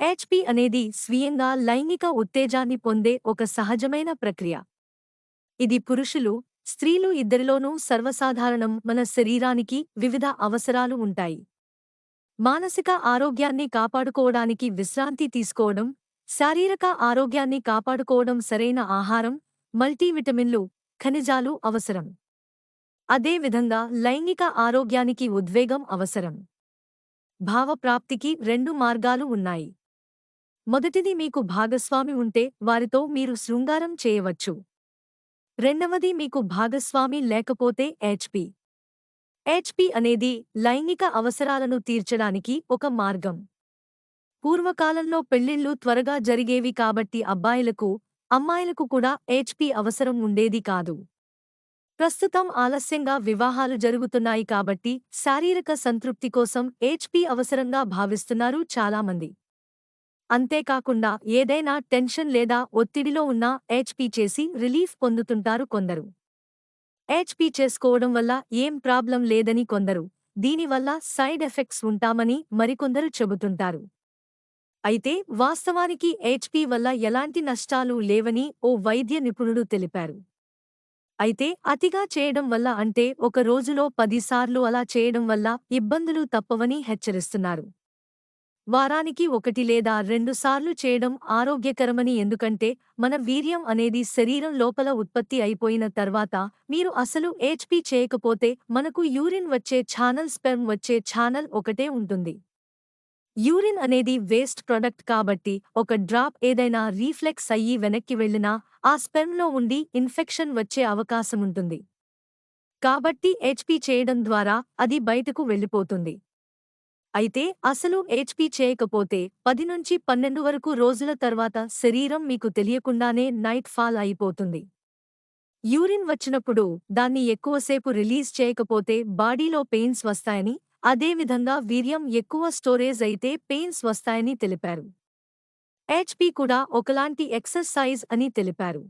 HP అనేది స్వీయంగా లైంగిక ఉత్తేజాన్ని పొందే ఒక సహజమైన ప్రక్రియ. ఇది పురుషులు స్త్రీలు ఇద్దరిలోనూ సర్వసాధారణం. మన శరీరానికి వివిధ అవసరాలు ఉంటాయి. మానసిక ఆరోగ్యాన్ని కాపాడుకోవడానికి విశ్రాంతి తీసుకోవడం శారీరక ఆరోగ్యాన్ని కాపాడుకోవడం సరైన ఆహారం మల్టీవిటమిన్లు ఖనిజాలు అవసరం. అదేవిధంగా లైంగిక ఆరోగ్యానికి ఉద్వేగం అవసరం. భావప్రాప్తికి రెండు మార్గాలు ఉన్నాయి. మొదటిది మీకు భాగస్వామి ఉంటే వారితో మీరు శృంగారం చేయవచ్చు. రెండవది మీకు భాగస్వామి లేకపోతే హెచ్పి హెచ్పి అనేది లైంగిక అవసరాలను తీర్చడానికి ఒక మార్గం. పూర్వకాలంలో పెళ్ళిళ్ళు త్వరగా జరిగేవి కాబట్టి అబ్బాయిలకు అమ్మాయిలకు కూడా హెచ్పి అవసరం ఉండేది కాదు. ప్రస్తుతం ఆలస్యంగా వివాహాలు జరుగుతున్నాయి కాబట్టి శారీరక సంతృప్తి కోసం హెచ్పి అవసరంగా భావిస్తున్నారు చాలామంది. అంతేకాకుండా ఏదైనా టెన్షన్ లేదా ఒత్తిడిలో ఉన్నా హెచ్పి చేసి రిలీఫ్ పొందుతుంటారు కొందరు. హెచ్పి చేసుకోవడం వల్ల ఏం ప్రాబ్లం లేదని కొందరు. దీనివల్ల సైడ్ ఎఫెక్ట్స్ ఉంటామని మరికొందరు చెబుతుంటారు. అయితే వాస్తవానికి హెచ్పి వల్ల ఎలాంటి నష్టాలు లేవని ఓ వైద్య నిపుణుడు తెలిపారు. అయితే అతిగా చేయడం వల్ల అంటే ఒక రోజులో పదిసార్లు అలా చేయడం వల్ల ఇబ్బందులు తప్పవని హెచ్చరిస్తున్నారు. వారానికి ఒకటి లేదా రెండుసార్లు చేయడం ఆరోగ్యకరమని ఎందుకంటే మన వీర్యం అనేది శరీరం లోపల ఉత్పత్తి అయిపోయిన తర్వాత మీరు అసలు హెచ్పి చేయకపోతే మనకు యూరిన్ వచ్చే ఛానల్ స్పెర్మ్ వచ్చే ఛానల్ ఒకటే ఉంటుంది. యూరిన్ అనేది వేస్ట్ ప్రొడక్ట్ కాబట్టి ఒక డ్రాప్ ఏదైనా రీఫ్లెక్స్ అయ్యి వెనక్కి వెళ్ళినా ఆ స్పెర్మ్లో ఉండి ఇన్ఫెక్షన్ వచ్చే అవకాశముంటుంది కాబట్టి హెచ్పి చేయడం ద్వారా అది బయటకు వెళ్ళిపోతుంది. అయితే అసలు హెచ్పి చేయకపోతే పది నుంచి పన్నెండు వరకు రోజుల తర్వాత శరీరం మీకు తెలియకుండానే నైట్ ఫాల్ అయిపోతుంది. యూరిన్ వచ్చినప్పుడు దాన్ని ఎక్కువసేపు రిలీజ్ చేయకపోతే బాడీలో పెయిన్స్ వస్తాయని అదేవిధంగా వీర్యం ఎక్కువ స్టోరేజ్ అయితే పెయిన్స్ వస్తాయని తెలిపారు. హెచ్పి కూడా ఒకలాంటి ఎక్సర్సైజ్ అని తెలిపారు.